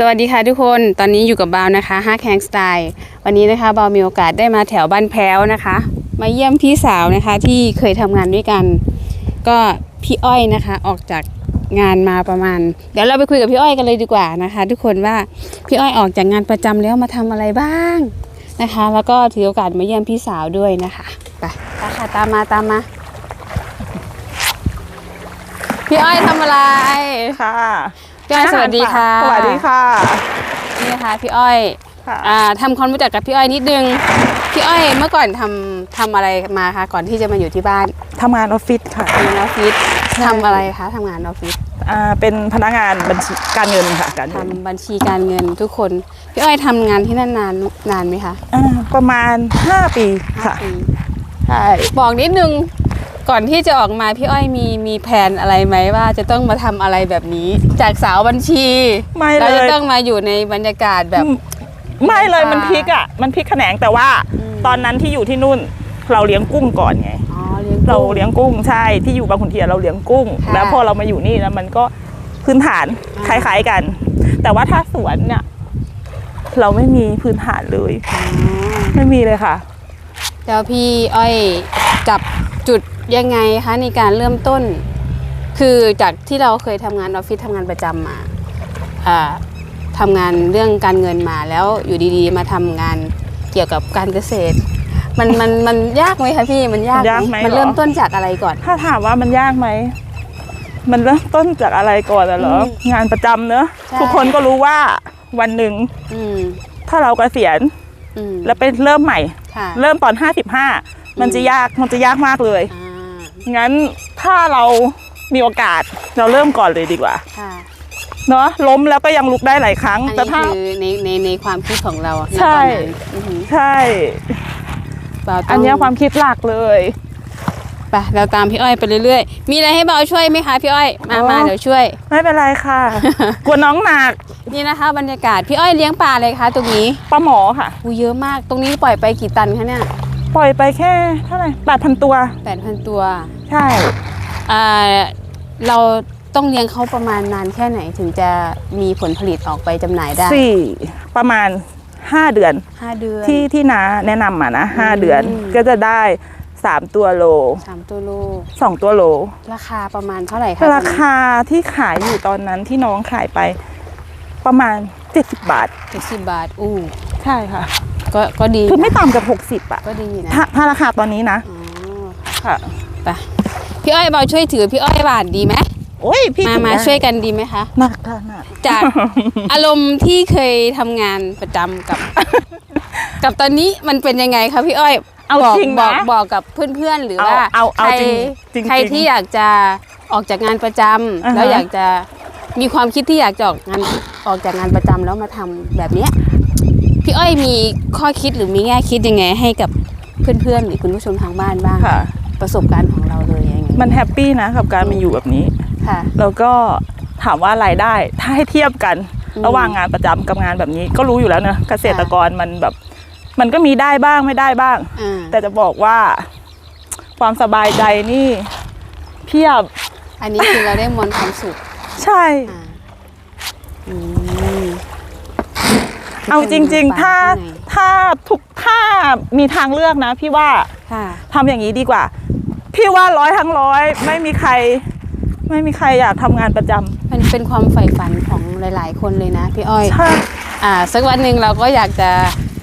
สวัสดีค่ะทุกคนตอนนี้อยู่กับบาวนะคะฮักแฮงสไตล์วันนี้นะคะบาวมีโอกาสได้มาแถวบ้านแพ้วนะคะ มาเยี่ยมพี่สาวนะคะที่เคยทำงานด้วยกัน ก็พี่อ้อยนะคะออกจากงานมาประมาณ เดี๋ยวเราไปคุยกับพี่อ้อยกันเลยดีกว่านะคะ ทุกคนว่าพี่อ้อยออกจากงานประจำแล้วมาทำอะไรบ้างนะคะ แล้วก็ถือโอกาสมาเยี่ยมพี่สาวด้วยนะคะไปไปค่ะตามมาตามมา พี่อ้อยทำอะไรค่ะ พี่อ้อยสวัสดีค่ะสวัสดีค่ะนี่นะคะพี่อ้อยค่ะอ่าทำความรู้จักกับพี่อ้อยนิดนึงพี่อ้อยเมื่อก่อนทำทำอะไรมาคะก่อนที่จะมาอยู่ที่บ้านทำงานออฟฟิศค่ะทำงานออฟฟิศใช่ทำอะไรคะทำงานออฟฟิศอ่าเป็นพนักงานบัญชีการเงินค่ะการทำเงินบัญชีการเงินทุกคนพี่อ้อยทำงานที่นั่นนานนานไหมคะอ่าประมาณ 5 ปีค่ะปีใช่บอกนิดนึง ก่อนที่จะออกมาพี่อ้อยมีมีแผนอะไรไหมว่าจะต้องมาทำอะไรแบบนี้ จากสาวบัญชี ไม่เราเลจะยต้องมาอยู่ในบรรยากาศแบบ ไม่เลยปลามัมันพลิกอะ มันพลิกแขนงแต่ว่าอืม ตอนนั้นที่อยู่ที่นู่นเราเลี้ยงกุ้งก่อนไง อ๋อเลี้ยงเรากุ้ง เลี้ยงกุ้งใช่ที่อยู่บางขุนเทียนเราเลี้ยงกุ้ง ค่ะแล้วพอเรามาอยู่นี่แล้วมันก็พื้นฐานคอ่า ล้ายๆกัน แต่ว่าถ้าสวนเนี่ยเราไม่มีพื้นฐานเลย อ๋อไม่มีเลยค่ะ แล้วพี่อ้อยจับจุด ยังไงคะในการเริ่มต้น คือจากที่เราเคยทำงานออฟฟิศทำงานประจำมาอ่าทำงานเรื่องการเงินมาแล้วอยู่ดีๆ มาทำงานเกี่ยวกับการเกษตร มันมันมันยากไหมคะพี่มันยากมันยากไหมมันเหรอเริ่มต้นจากอะไรก่อน ถ้าถามว่ามันยากไหมมันเริ่มต้นจากอะไรก่อนอะเหรออืมงานประจำเนอะใช่ทุกคนก็รู้ว่าวันหนึ่งอืมถ้าเราเกษียณอืมแล้วไปเริ่มใหม่ค่ะเริ่มตอน55มันจะยากมันจะยากมากเลยอ่า งั้นถ้าเรามีโอกาสเราเริ่มก่อนเลยดีกว่าค่ะเนาะล้มแล้วก็ยังลุกได้หลายครั้ง อันแต่นี้ถ้า คือในในในความคิดของเราณใช่ตอนนั้นอือหือใช่ เราต้งอันเนี้ยความคิดหลักเลย ไปเราตามพี่อ้อยไปเรื่อยๆ มีอะไรให้เบาช่วยไหมคะพี่อ้อย มาอ๋อ มาเดี๋ยวช่วย ไม่เป็นไรค่ะ กลัวน้องหนักนี่นะคะบรรยากาศพี่อ้อยเลี้ยงปลาเลยคะ ตรงนี้ปลาหมอค่ะ อูเยอะมาก ตรงนี้ปล่อยไปกี่ตันคะเนี่ยปล่อยไปแค่เท่าไหร่แปดพันตัวแปดพันตัว ใช่อ่าเราต้องเลี้ยงเขาประมาณนานแค่ไหนถึงจะมีผลผลิตออกไปจำหน่ายได้สี่ประมาณห้าเดือนห้าเดือน ที่ที่น้าแนะนำมานะห้าอืม เดือนก็จะได้สามตัวโล สามตัวโลสองตัวโล ราคาประมาณเท่าไหร่คะราคาที่ขายอยู่ตอนนั้นที่น้องขายไป ประมาณ 70 บาท เจ็ดสิบบาท อู้ใช่ค่ะ ก็ก็ดีคือไม่นะต่ำกับ 60 อะก็ดีนะถ้าถ้าราคาตอนนี้นะ อ๋อค่ะ ไปพี่อ้อยเบาช่วยถือพี่อ้อยบาทดีไหมโอ้ยพี่มาถึงมาได้ช่วยกันดีไหมคะ หนักค่ะหนักจากอารมณ์ที่เคยทำงานประจำกับ กับตอนนี้มันเป็นยังไงคะพี่อ้อยเอาบอกจริงบนะอกบอกกับเพื่อนๆหรือเอาว่าเอาเอาใครจริงจริงใครจริงที่อยากจะออกจากงานประจำอ่าฮะ แล้วอยากจะมีความคิดที่อยากจะออกงานออกจากงานประจำแล้วมาทำแบบเนี้ยพี่อ้อยมีข้อคิดหรือมีแง่คิดยังไงให้กับเพื่อนๆหรือคุณผู้ชมทางบ้านบ้าง ค่ะ ประสบการณ์ของเราเลยอย่างเงี้ยมันแฮปปี้นะกับการมาอยู่แบบนี้ ค่ะ แล้วก็ถามว่ารายได้ถ้าให้เทียบกันอืมระหว่างงานประจำกับงานแบบนี้ ก็รู้อยู่แล้วเนอะเกษตรกรมันแบบ มันก็มีได้บ้างไม่ได้บ้างอ่าแต่จะบอกว่าความสบายใจนี่เพียบ อันนี้คือเราได้มวลความสุข ใช่อ่าอืมเอาจริง ๆ ถ้าถ้าทุกถ้ามีทางเลือกนะ พี่ว่าค่ะทำอย่างนี้ดีกว่า พี่ว่าร้อยทั้งร้อยไม่มีใคร ไม่มีใครอยากทำงานประจำมันเป็นความใฝ่ฝันของหลาย ๆ คนเลยนะพี่อ้อยใช่อ่าสักวันหนึ่งเราก็อยากจะ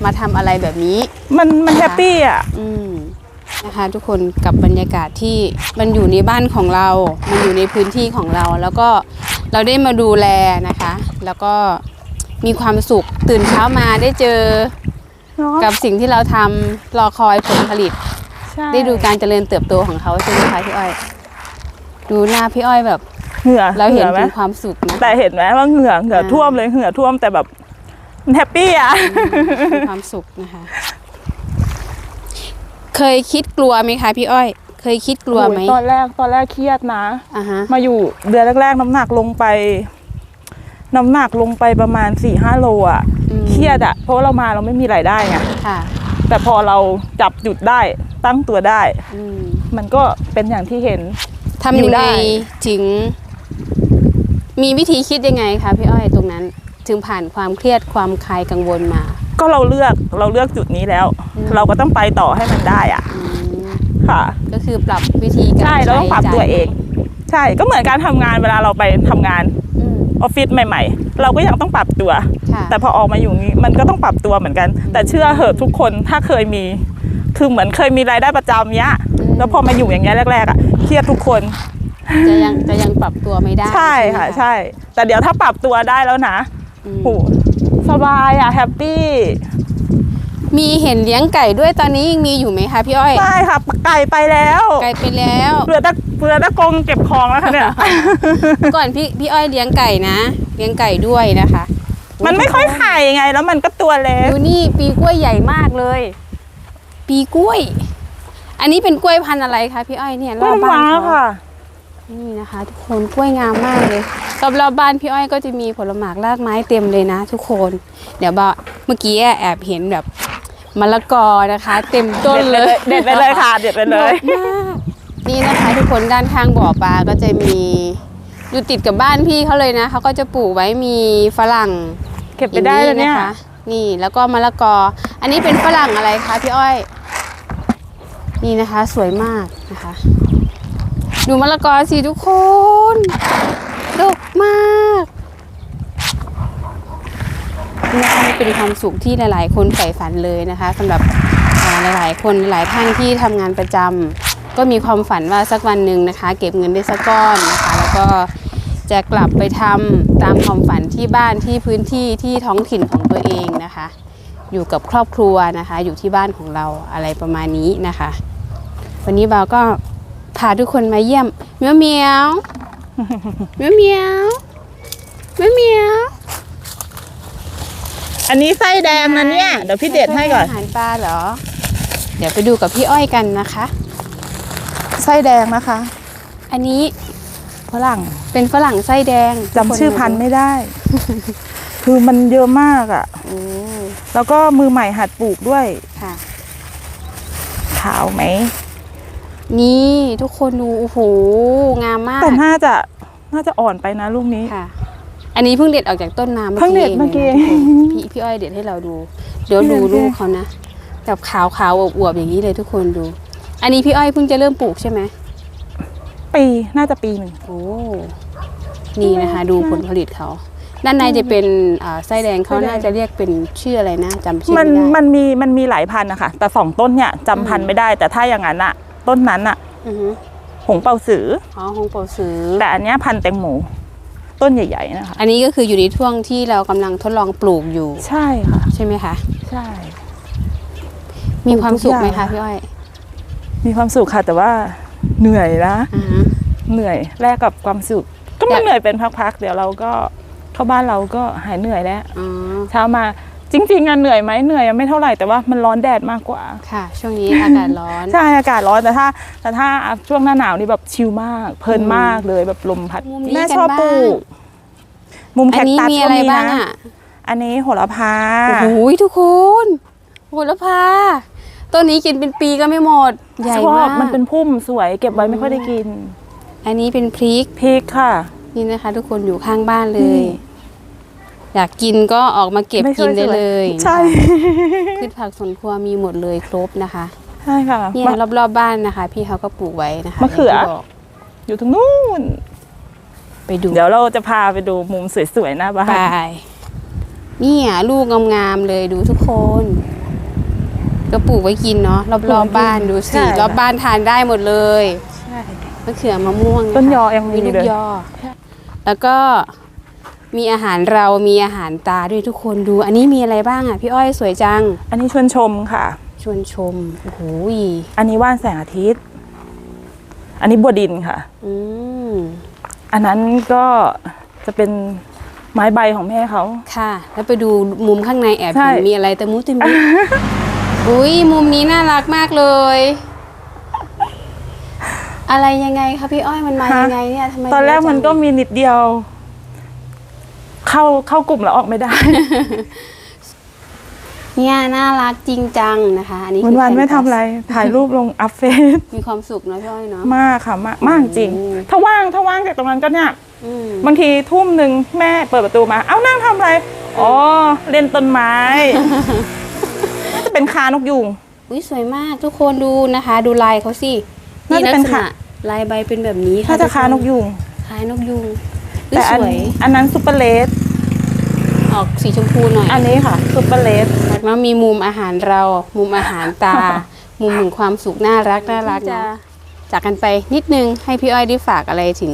มาทำอะไรแบบนี้ มันมันแฮปปี้อะ อืมนะคะทุกคนกับบรรยากาศที่มันอยู่ในบ้านของเรา มันอยู่ในพื้นที่ของเรา แล้วก็เราได้มาดูแลนะคะ แล้วก็มีความสุขตื่นเช้ามาได้เจอ เนาะกับสิ่งที่เราทำรอคอยผลผลิต ใช่ ได้ดูการเจริญเติบโตของเขาใช่ไหมคะพี่อ้อย ดูหน้าพี่อ้อยแบบ เหงื่อเราเห็นงื่อไหมถึงความสุขนะ แต่เห็นไหมว่าเหงื่อเหงื่ออ่า ท่วมเลยเหงื่อท่วมแต่แบบมันแฮปปี้อะ มีความสุขนะคะ เคยคิดกลัวไหมคะพี่อ้อย เคยคิดกลัวไหมโอ้ยตอนแรกตอนแรกเครียดนะ อ่าฮะ มาอยู่เดือนแรกๆ น้ำหนักลงไป น้ำหนักลงไปประมาณสี่ห้าโลอะ อืม เครียดอะ เพราะว่าเรามาเราไม่มีรายได้ไงค่ะ แต่พอเราจับหยุดได้ ตั้งตัวได้อืมมันก็เป็นอย่างที่เห็น ทำอยู่ยังได้ไงถึง มีวิธีคิดยังไงคะพี่อ้อยตรงนั้น ถึงผ่านความเครียดความคลายกังวลมาก็เราเลือกเราเลือกจุดนี้แล้วอืมเราก็ต้องไปต่อให้มันได้อะ อืมค่ะ ก็คือปรับวิธีการใช่เราต้องปรับใช้ตัวจ่ายเอง ใช่ก็เหมือนการทำงานเวลาเราไปทำงานอืมออฟฟิศใหม่ ๆ เราก็ยังต้องปรับตัว ค่ะ แต่พอออกมาอยู่นี้มันก็ต้องปรับตัวเหมือนกัน แต่เชื่อเหอะทุกคนถ้าเคยมี คือเหมือนเคยมีรายได้ประจำเนี้ย แล้วพอมาอยู่อย่างเงี้ยแรกๆอะเครียดทุกคน จะยังจะยังปรับตัวไม่ได้ใช่ค่ะไหมใช่ แต่เดี๋ยวถ้าปรับตัวได้แล้วนะอืมโหสบายอะแฮปปี้มีเห็นเลี้ยงไก่ด้วยตอนนี้ยังมีอยู่ไหมคะพี่อ้อยใช่ค่ะไก่ไปแล้ว ไก่ไปแล้วเหลือแต่เหลือแต่กรงเก็บของแล้วค่ะเนี่ยก่อนพี่พี่อ้อยเลี้ยงไก่นะ เลี้ยงไก่ด้วยนะคะ มันไม่ค่อยไข่ไง แล้วมันก็ตัวเล็กดูนี่ปีกล้วยใหญ่มากเลย ปีกล้วย อันนี้เป็นกล้วยพันธุ์อะไรคะพี่อ้อยเนี่ยรก็อบบ้าว้านเขาค่ะ นี่นะคะ ทุกคนกล้วยงามมากเลยรอบรอบๆบ้านพี่อ้อยก็จะมีผลหมากรากไม้เต็มเลยนะ ทุกคน เดี๋ยวบะเมื่อกี้แอบเห็นแบบมะละกอนะคะ เต็มต้นเลย เด็ดไปเลยค่ะ เด็ดไปเลยดกมากนี่นะคะ ทุกคนด้านข้างบ่อปลาก็จะมีอยู่ติดกับบ้านพี่เขาเลยนะเขาก็จะปลูกไว้มีฝรั่ง เก็บไปได้เลยเนี่ยาง นี่แล้วก็มะละกอ อันนี้เป็นฝรั่งอะไรคะพี่อ้อย นี่นะคะสวยมากนะคะ ดูมะละกอสิทุกคนดกมากนี่นะคะเป็นความสุขที่หลาย ๆ คนใฝ่ฝันเลยนะคะสำหรับอ่าหลาย ๆ คนหลายท่านที่ทำงานประจำก็มีความฝันว่าสักวันหนึ่งนะคะ เก็บเงินได้สักก้อนนะคะ แล้วก็ จะกลับไปทำตามความฝันที่บ้านที่พื้นที่ที่ท้องถิ่นของตัวเองนะคะ อยู่กับครอบครัวนะคะ อยู่ที่บ้านของเราอะไรประมาณนี้นะคะ วันนี้บ่าวก็พาทุกคนมาเยี่ยมเมียวเมียวเมียวเมียวเมียวเมียวอันนี้ไส้แดงนะเนี่ยเดี๋ยวพี่เด็ดให้ก่อนอาหารปลาเหรอ เดี๋ยวไปดูกับพี่อ้อยกันนะคะ ไส้แดงนะคะ อันนี้ ฝรั่ง เป็นฝรั่งไส้แดงจำชื่อพันธุ์ไม่ได้ คือมันเยอะมากอะโอ้แล้วก็มือใหม่หัดปลูกด้วยค่ะขาวไหม นี่ทุกคนดูโอ้โหงามมาก แต่น่าจะน่าจะอ่อนไปนะลูกนี้ค่ะ อันนี้เพิ่งเด็ดออกจากต้นน้ำเพิ่งเด็ดเมื่อกี้งลยนะทุกคนพี่พี่อ้อยเด็ดให้เราดู เดี๋ยวดูลูกเขานะแบบขาวขาวๆอวบๆอย่างนี้เลยทุกคนดู อันนี้พี่อ้อยเพิ่งจะเริ่มปลูกใช่ไหม ปีน่าจะปีหนึ่ง โอ้นี่นะคะ ดูผลผลิตเขา ด้านในจะเป็นอ่าไส้แดงเขาไส้แดง น่าจะเรียกเป็นชื่ออะไรนะจำชื่อมันไม่ได้ มันมีมันมีหลายพันธุ์นะคะแต่สองต้นเนี่ยจำพันอืธุ์ม ไม่ได้ แต่ถ้าอย่างนั้นอะต้นนั้นอะอือฮึหงเป่าสือ อ๋อฮงเปาสือ แต่อันเนี้ยพันธุ์แตงโมต้นใหญ่ ๆ นะคะ อันนี้ก็คืออยู่ในช่วงที่เรากำลังทดลองปลูกอยู่ ใช่ค่ะ ใช่ไหมคะ ใช่ มีความสุขไหมทุกอย่าคะงพี่อ้อย มีความสุขค่ะแต่ว่า เหนื่อยนะอ่าฮะเหนื่อยแลกกับความสุขก็แต่มันเหนื่อยเป็นพักๆเดี๋ยวเราก็เข้าบ้านเราก็หายเหนื่อยแล้วอ๋อเช้ามาจริงๆงานเหนื่อยไหมเหนื่อยอะไม่เท่าไหร่แต่ว่ามันร้อนแดดมากกว่า ค่ะ ช่วงนี้อากาศร้อน ใช่อากาศร้อนแต่ถ้า แต่ถ้าช่วงหน้าหนาวนี่แบบชิลมาก เพลินอืมมากเลยแบบลมพัดมุมนี้แม่กันชอบบ้าง ปลูกมุมอัแคนคนี้ตัสมีก็อะไรมีบ้างนะอะอันนี้โหระพาโอ้โหทุกคนโหระพา ต้นนี้กินเป็นปีก็ไม่หมด ใหญ่ชอมาบกมันเป็นพุ่มสวยเก็บไว้ไม่ค่อยได้กินอันนี้เป็นพริกพริกค่ะ นี่นะคะ ทุกคนอยู่ข้างบ้านเลนี่ ย อยากกินก็ออกมาเก็บไม่กินได้สวเลยใช่นะคะพืชผักสวนครัวมีหมดเลยครบนะคะใช่ค่ะเนี่ยมะ รอบๆบ้านนะคะ พี่เขาก็ปลูกไว้นะคะมะเขือย่างที่บอกอยู่ตรงนู้นไปดู เดี๋ยวเราจะพาไปดูมุมสวยๆหน้าบ้าน ไปเนี่ยลูกงามๆเลยดูทุกคน ก็ปลูกไว้กินเนาะรอบๆบ้านดูสิรอบบ้านทานได้หมดเลยใช่มะเขือมะม่วงะคะต้นยอยังมีมีลูกเลยยอ แล้วก็มีอาหารเรามีอาหารตาด้วยทุกคนดู อันนี้มีอะไรบ้างอะพี่อ้อยสวยจัง อันนี้ชวนชมค่ะ ชวนชมโอ้โหอันนี้ว่านแสงอาทิตย์ อันนี้บัวดินค่ะ อืมอันนั้นก็จะเป็นไม้ใบของแม่เขาค่ะ แล้วไปดูมุมข้างในแอบใช่เห็นมีอะไรตะมุตะมิ อุ้ยมุมนี้น่ารักมากเลย อะไรยังไงคะพี่อ้อยมันมายังไงเนี่ยทำไมตอนแรกเยะจังมันก็มีนิดเดียว เข้าเข้ากลุ่มแล้วออกไม่ได้ เนี่ยน่ารักจริงจังนะคะอันนี้วันคือวันๆไม่แพทำอะไร ถ่ายรูปลงอัพเฟซมีความสุขเนอะพี่อ้อยเนาะ มากค่ะมากมากจริงโอ้ถ้าว่างถ้าว่างจากตรงนั้นก็เนี่ย อืมบางทีทุ่มหนึ่งแม่เปิดประตูมา เอ้านั่งทำอะไร อ๋อ เล่นต้นไม้น่าจะ เป็นคานกยูง อุ้ยสวยมากทุกคนดูนะคะ ดูลายเขาสิน่าจะลัเป็นษณะค่ะลายใบเป็นแบบนี้ค่ะถ้าจะคานกยูงคล้ายนกยูงอุ๊ยแต่สอันวยอันนั้นซุปเปอร์เลสออกสีชมพูหน่อยอันนี้ค่ะซุปเปอร์เลส แล้วมีมุมอาหารเรา มุมอาหารตา มุมแห่งความสุขน่ารักน่ารักจะจากกันไปนิดนึงให้พี่อ้อยได้ฝากอะไรถึง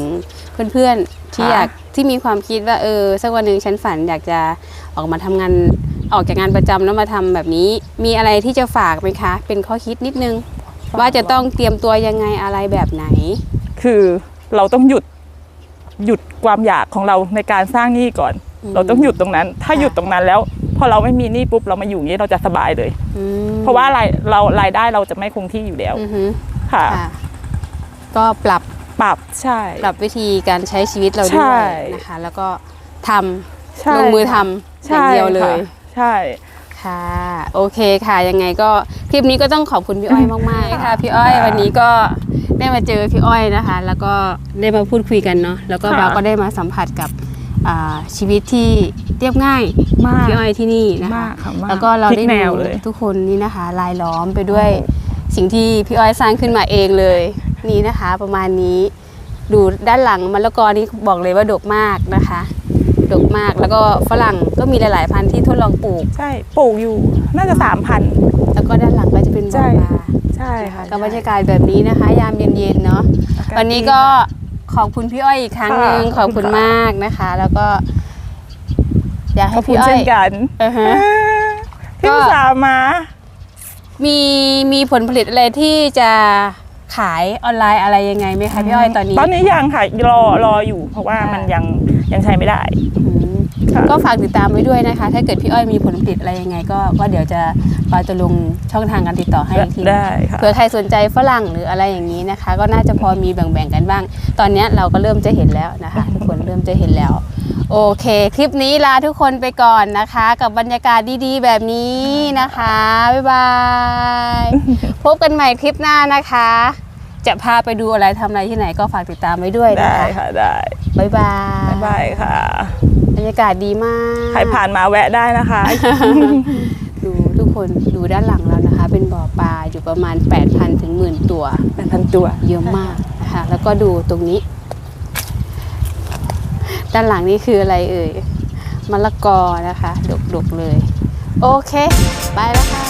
เพื่อนๆที่ค่ะ อยากที่มีความคิดว่าเออสักวันหนึ่งฉันฝันอยากจะออกมาทำงาน ออกจากงานประจำแล้วมาทำแบบนี้ มีอะไรที่จะฝากไหมคะ เป็นข้อคิดนิดนึง ว่าจะต้องเตรียมตัวยังไงอะไรแบบไหน คือเราต้องหยุดหยุดความอยากของเราในการสร้างหนี้ก่อน อืม เราต้องหยุดตรงนั้น ถ้าค่ะหยุดตรงนั้นแล้วพอเราไม่มีหนี้ปุ๊บเรามาอยู่อย่างนี้เราจะสบายเลย อืมเพราะว่ารายเรารายได้เราจะไม่คงที่อยู่แล้วอือฮึค่ะ ค่ะ ก็ปรับปรับใช่ ปรับวิธีการใช้ชีวิตเราใช่ด้วยนะคะ แล้วก็ทำใช่ลงมือทำอย่างใช่เดียวเลยค่ะ ใช่ ค่ะ โอเคค่ะ ยังไงก็คลิปนี้ก็ต้องขอบคุณพี่อ้อยมากๆค่ะ พี่อ้อยวันนี้ก็ได้มาเจอพี่อ้อยนะคะ แล้วก็ได้มาพูดคุยกันเนาะแล้วก็ค่ะ เราก็ได้มาสัมผัสกับอ่าชีวิตที่เรียบง่ายมากพี่อ้อยที่นี่นะคะ มากค่ะมากแล้วก็เราพลิได้กแนดูวเลย ทุกคนนี่นะคะลายล้อมไปด้วยโอ้สิ่งที่พี่อ้อยสร้างขึ้นมาเองเลยนี่นะคะ ประมาณนี้ ดูด้านหลังมะละกอนี่บอกเลยว่าดกมากนะคะ ดกมาก แล้วก็ฝรั่งก็มีหลาย ๆ พันธุ์ที่ทดลองปลูก ใช่ปลูกอยู่น่าจะสามพัน แล้วก็ด้านหลังก็จะเป็นบ่อใช่ปลาใช่ค่ะกับบรรยากาศแบบนี้นะคะ ยามเย็น ๆ เนาะอากาศวันนี้ดีก็ค่ะขอบคุณพี่อ้อยอีกครั้งหนึ่งค่ะขอบคุณขอบคุณค่ะมากนะคะ แล้วก็ อยากขให้อบคุพี่ณอ้อเช่ยนกันอือฮะพี่ก็อุตสาห์มา มีมีผลผลิตอะไรที่จะ ขายออนไลน์อะไรยังไงไหมคะพี่อ้อยตอนนี้ ตอนนี้ยังค่ะรอรออยู่เพราะว่าค่ะมันยังยังใช้ไม่ได้อืมค่ะก็ฝากติดตามไว้ด้วยนะคะ ถ้าเกิดพี่อ้อยมีผลผลิตอะไรยังไง ก็ก็เดี๋ยวจะปาจะลงช่องทางการติดต่อให้อีกทีได้ค่ะเผื่อใครสนใจฝรั่งหรืออะไรอย่างนี้นะคะ ก็น่าจะพอมีแบ่งๆกันบ้าง ตอนเนี้ยเราก็เริ่มจะเห็นแล้วนะคะ ทุกคนเริ่มจะเห็นแล้ว โอเค คลิปนี้ลาทุกคนไปก่อนนะคะ กับบรรยากาศดีๆ แบบนี้นะคะ บ๊ายบาย พบกันใหม่คลิปหน้านะคะ จะพาไปดูอะไรทำอะไรที่ไหนก็ฝากติดตามไว้ด้วยนะได้คะค่ะได้บ๊ายบายบ๊ายบายค่ะ บรรยากาศดีมากใครผ่านมาแวะได้นะคะ ดูทุกคนดูด้านหลังเรานะคะ เป็นบ่อปลาอยู่ประมาณ 8,000ถึงหมื่นตัว เป็นพันตัว เยอะมากนะคะแล้วก็ดูตรงนี้ ด้านหลังนี่คืออะไรเอ่ยมะละกอนะคะดกๆเลย โอเค ไปแล้วค่ะ